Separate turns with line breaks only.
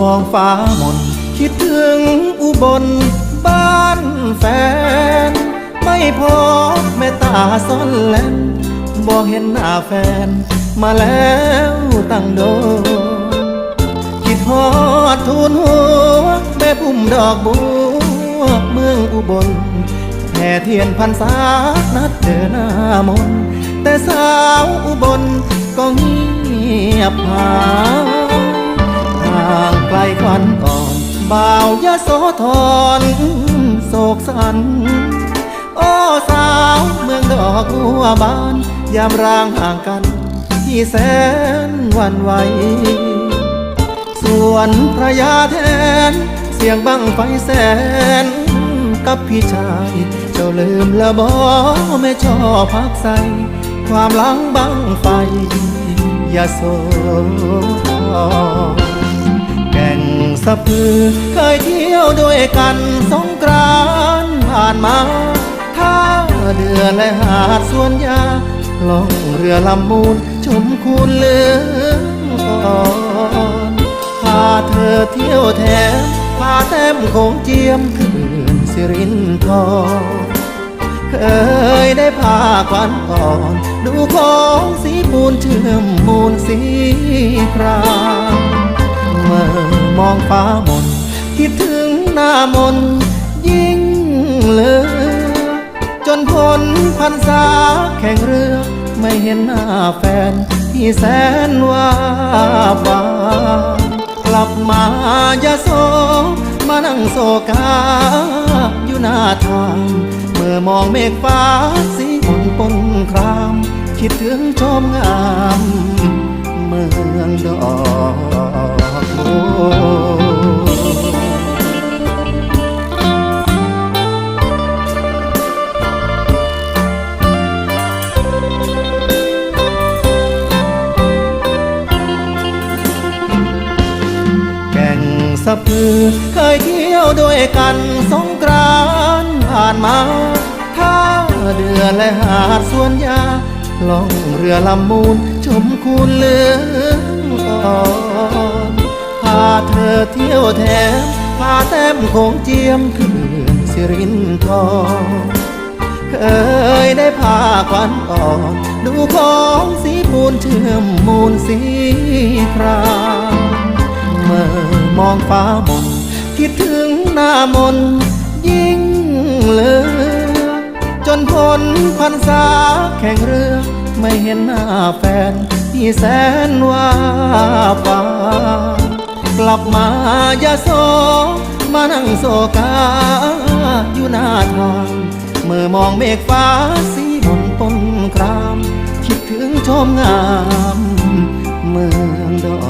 มองฟ้ามน คิดถึงอุบลบ้านแฟน ไม่พอแม่ตาซ่อนเลนบอกเห็นหน้าแฟน มาแล้วตั้งโด คิดฮอดทูนหัวแม่พุ่มดอกบัวเมืองอุบลแห่เทียนพันษานัดเจอหน้ามน แต่สาวอุบลก็เงียบหายห่าง ไกลควันก่อนบ่าวยะโสธรโศกสัน โอ้สาวเมืองดอกบัวบาน ยามร่างห่างกัน ที่แสนวันไหว ส่วนพระยาแทน เสียงบังไฟแสน กับพี่ชาย เจ้าลืมละบอไม่ชอบพักใส ความหลังบังไฟยาโศธรแก่งสะพือ เคยเที่ยวด้วยกันสงกรานผ่านมาท่าเรือและหาดสวนยาล่องเรือลำมูลชมคูนเลืองอ่อนพาเธอเที่ยวแถมพาแต้มคงเจียมคืนสิรินทรเคยได้พาควันอ่อน ดูของสีปูนเชื่อมมูลสีครามเมื่อ มองฟ้ามนคิดถึงหน้ามนยิ่งเลือจนพ้นพันษาแข่งเรือ ไม่เห็นหน้าแฟนที่แสนว่าบากลับมายาโซมานั่งโศกาอยู่หน้าทาง เมื่อมองเมฆฟ้าสี สะพือเคยเที่ยวด้วยกันสงกรานผ่านมาท่าเรือและหาดสวนยาล่องเรือลำมูลชมคูนเลืองอ่อนพาเธอเที่ยวแถมพาแต้มคงเจียมคืนสิรินทรเคยได้พาควันอ่อนดูของสีปูนเชื่อมมูลสีครามเมื่อ มองฟ้ามนคิดถึงหน้ามนยิ่งเลือจนพ้นพันษาแข่งเรือ ไม่เห็นหน้าแฟนที่แสนว่าฟ้ากลับมายาโซมานั่งโศกาอยู่หน้าทางเมื่อมองเมฆฟ้าสีมนปนคราม คิดถึงชมงาม เมืองดอก